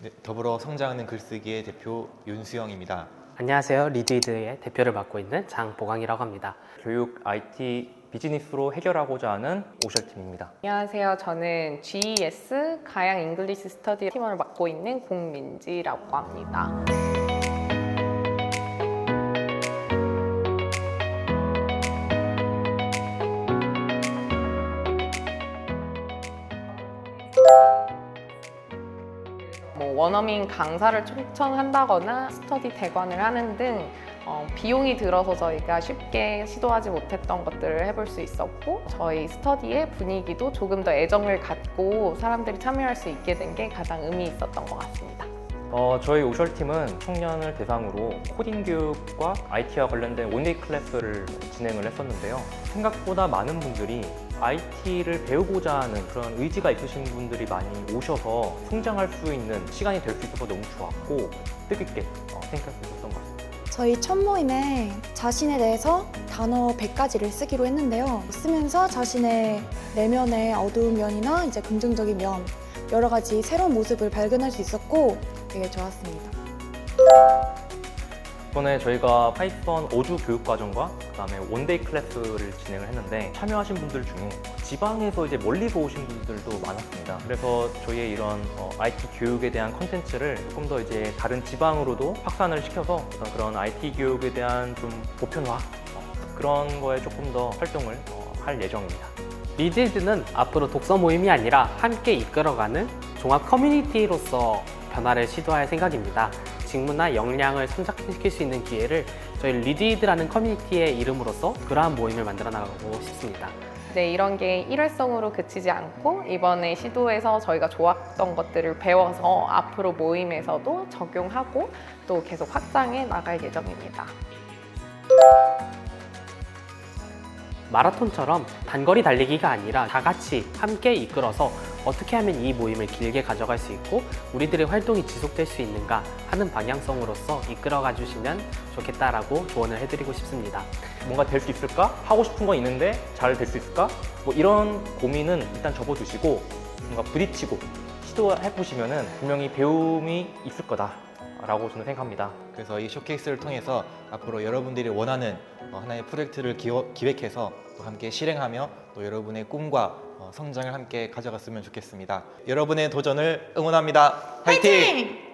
네, 더불어 성장하는 글쓰기의 대표 윤수영입니다. 안녕하세요. 리드이드의 대표를 맡고 있는 장보강이라고 합니다. 교육 IT 비즈니스로 해결하고자 하는 오셜팀입니다. 안녕하세요. 저는 GES 가양 잉글리시 스터디 팀원을 맡고 있는 공민지라고 합니다. 뭐 원어민 강사를 초청한다거나 스터디 대관을 하는 등 어, 비용이 들어서 저희가 쉽게 시도하지 못했던 것들을 해볼 수 있었고 저희 스터디의 분위기도 조금 더 애정을 갖고 사람들이 참여할 수 있게 된 게 가장 의미 있었던 것 같습니다. 어, 저희 오셜팀은 청년을 대상으로 코딩 교육과 IT와 관련된 원데이 클래스를 진행을 했었는데요. 생각보다 많은 분들이 IT를 배우고자 하는 그런 의지가 있으신 분들이 많이 오셔서 성장할 수 있는 시간이 될 수 있어서 너무 좋았고 뜻깊게 어, 생각할 수 있었던 것 같습니다. 저희 첫 모임에 자신에 대해서 단어 100가지를 쓰기로 했는데요. 쓰면서 자신의 내면의 어두운 면이나 이제 긍정적인 면, 여러 가지 새로운 모습을 발견할 수 있었고 되게 좋았습니다. 이번에 저희가 파이썬 5주 교육과정과 그다음에 원데이 클래스를 진행을 했는데 참여하신 분들 중에 지방에서 이제 멀리서 오신 분들도 많았습니다. 그래서 저희의 이런 어, IT 교육에 대한 컨텐츠를 조금 더 이제 다른 지방으로도 확산을 시켜서 어떤 그런 IT 교육에 대한 좀 보편화 어, 그런 거에 조금 더 활동을 어, 할 예정입니다. 리드이드는 앞으로 독서 모임이 아니라 함께 이끌어가는 종합 커뮤니티로서 변화를 시도할 생각입니다. 직무나 역량을 성장시킬 수 있는 기회를 저희 리드이드라는 커뮤니티의 이름으로써 그러한 모임을 만들어 나가고 싶습니다. 네, 이런 게 일회성으로 그치지 않고 이번에 시도해서 저희가 좋았던 것들을 배워서 앞으로 모임에서도 적용하고 또 계속 확장해 나갈 예정입니다. 마라톤처럼 단거리 달리기가 아니라 다 같이 함께 이끌어서 어떻게 하면 이 모임을 길게 가져갈 수 있고 우리들의 활동이 지속될 수 있는가 하는 방향성으로서 이끌어가 주시면 좋겠다라고 조언을 해드리고 싶습니다. 뭔가 될 수 있을까? 하고 싶은 건 있는데 잘 될 수 있을까? 뭐 이런 고민은 일단 접어두시고 뭔가 부딪히고 시도해 보시면은 분명히 배움이 있을 거다라고 저는 생각합니다. 그래서 이 쇼케이스를 통해서 앞으로 여러분들이 원하는 어, 하나의 프로젝트를 기획해서 또 함께 실행하며 또 여러분의 꿈과 어, 성장을 함께 가져갔으면 좋겠습니다. 여러분의 도전을 응원합니다. 화이팅!